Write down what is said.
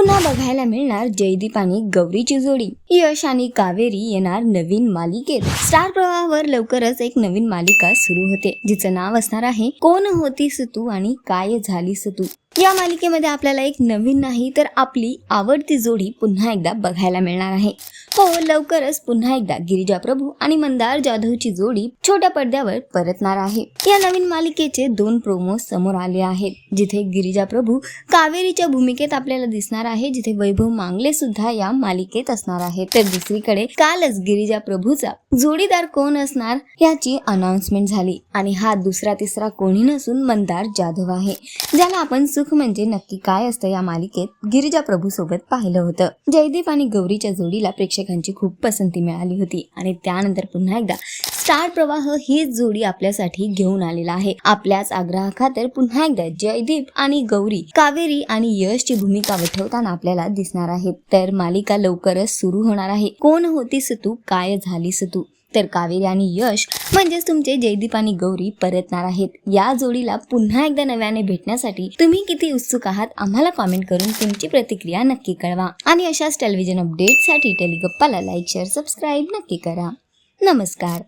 पुन्हा बघायला मिळणार जयदीप आणि गौरीची जोडी. यश आणि कावेरी येणार नवीन मालिकेत. स्टार प्रवाहावर लवकरच एक नवीन मालिका सुरू होते जिचं नाव असणार आहे कोण होतीस तू आणि काय झालीस तू या मालिकेमध्ये आपल्याला एक नवीन नाही तर आपली आवडती जोडी पुन्हा एकदा बघायला मिळणार आहे. हो लवकरच पुन्हा एकदा गिरिजा प्रभू आणि मंदार जाधवची जोडी छोट्या पडद्यावर परतणार आहे. या नवीन मालिकेचे दोन प्रोमो समोर आले आहेत जिथे गिरिजा प्रभू कावेरीच्या भूमिकेत आपल्याला दिसणार आहे जिथे वैभव मांगले सुद्धा या मालिकेत असणार आहे तर दुसरीकडे कालच गिरिजा प्रभूचा जोडीदार कोण असणार याची अनाउन्समेंट झाली आणि हा दुसरा तिसरा कोणी नसून मंदार जाधव आहे ज्याला आपण सुख म्हणजे नक्की काय असतं या मालिकेत गिरिजा प्रभू सोबत पाहिलं होतं. जयदीप आणि गौरीच्या जोडीला प्रेक्षकांची खूप पसंती मिळाली होती. आणि त्यानंतर पुन्हा एकदा स्टार प्रवाह हीच जोडी आपल्यासाठी घेऊन आलेला आहे. आपल्याच आग्रहाखातर पुन्हा एकदा जयदीप आणि गौरी कावेरी आणि यशची भूमिका वठवताना आपल्याला दिसणार आहे तर मालिका लवकरच सुरू होणार आहे. कोण होतीस तू काय झालीस तू तर कावेरी आणि यश म्हणजेच तुमचे जयदीप आणि गौरी परतणार आहेत. या जोडीला पुन्हा एकदा नव्याने भेटण्यासाठी तुम्ही किती उत्सुक आहात आम्हाला कॉमेंट करून तुमची प्रतिक्रिया नक्की कळवा. आणि अशाच टेलिव्हिजन अपडेटसाठी टेलिगप्पाला लाईक शेअर सबस्क्राईब नक्की करा. नमस्कार.